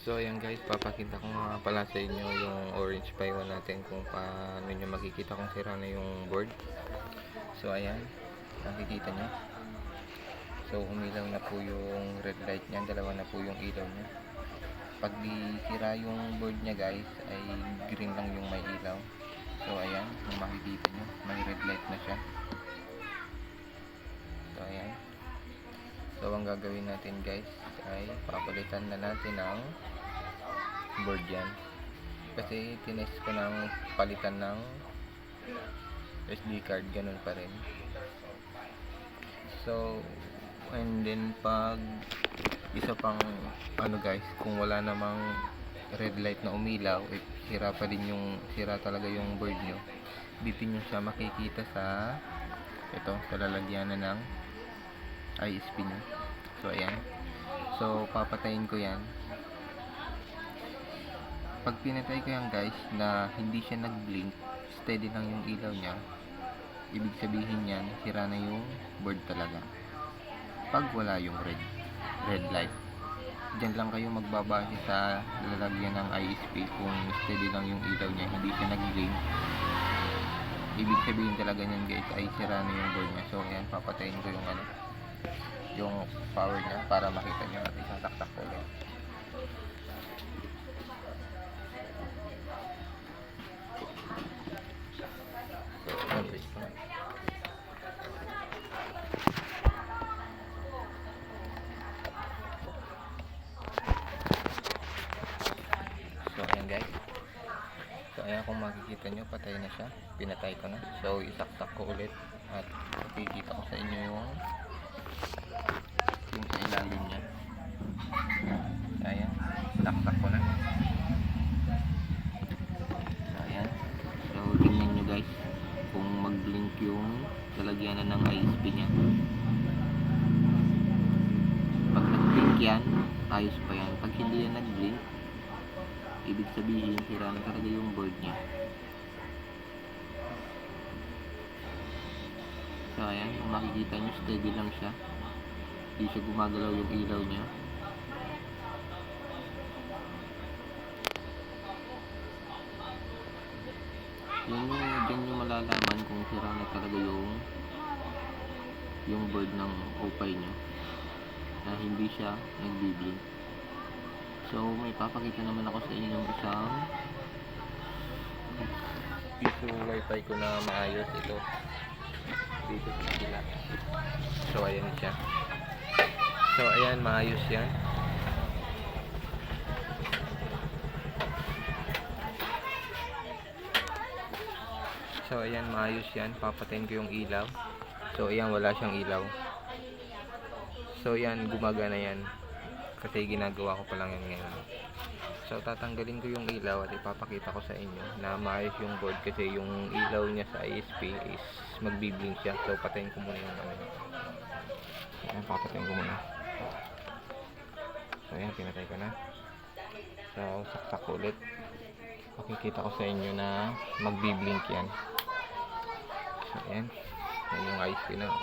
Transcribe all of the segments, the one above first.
So ayan guys, papakita ko nga pala sa inyo yung orange pie natin kung paano nyo makikita kung sira na yung board. So ayan, nakikita nyo. So umilaw na po yung red light niya, dalawa na po yung ilaw niya. Pag sira yung board niya guys, ay green lang yung may ilaw. So ayan, kung makikita nyo, may red light na siya. Ang gagawin natin guys ay papalitan na natin ang board yan. Kasi tinest ko ng palitan ng SD card, ganun pa rin. So, and then pag isa pang ano guys, kung wala namang red light na umilaw, eh, sira pa din yung sira talaga yung board nyo. Dito nyo siya makikita sa ito, sa lalagyanan ng ISP nyo. So, ayan. So, papatayin ko yan. Pag pinatay ko yan guys, na hindi siya nag-blink, steady lang yung ilaw niya, ibig sabihin yan, sira na yung board talaga. Pag wala yung red, red light, dyan lang kayo magbabase sa lalagyan ng ISP kung steady lang yung ilaw niya, hindi siya nag-blink. Ibig sabihin talaga niyan guys, ay sira na yung board niya. So, ayan, papatayin ko yung ano, yung power niya para makita niyo at isataktak ko ulit. So, ayan guys. So, ayan kung makikita nyo, patay na siya. Pinatay ko na. So, isaktak ko ulit. At makikita ko sa inyo yung yung sa ilalim niya. So, ayan. Saktak ko na. Ayan. So, tingnan nyo guys kung mag-blink yung lalagyanan ng ISP niya. Pag nag-blink yan, ayos pa yan. Pag hindi yan nag-blink, ibig sabihin sira na talaga yung board niya. So, ayan. Kung makikita nyo, steady lang siya. Hindi siya gumagalaw yung ilaw niya. Yun yung, dyan yung malalaman kung sira na talaga yung yung board ng opay niya na hindi siya nagbiblink. So, may papakita naman ako sa inyo ng isang piso wifi ko na maayos ito dito sa kabila. So, ayan siya. So, ayan, maayos yan. So, ayan, maayos yan. Papatayin ko yung ilaw. So, ayan, wala siyang ilaw. So, yan, gumagana yan. Kasi ginagawa ko pa lang yan ngayon. So, tatanggalin ko yung ilaw at ipapakita ko sa inyo na maayos yung board kasi yung ilaw niya sa ISP is magbiblink siya. So, patayin ko muna yung ano. Ayan, papatayin ko muna. So, ayan, pinatay ko na. So, saksak ko ulit. Makikita ko sa inyo na magbiblink yan. So, ayan. Yan yung ISP na. oh.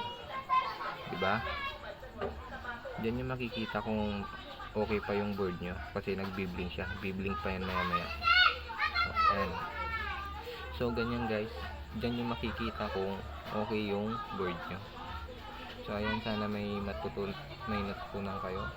Diba? Diyan yung makikita kung okay pa yung board nyo. Kasi nagbiblink siya. Biblink pa yan maya maya. So, ayan. So, ganyan guys. Diyan yung makikita kung okay yung board nyo. So, ayan. Sana may matutun may natutunan kayo.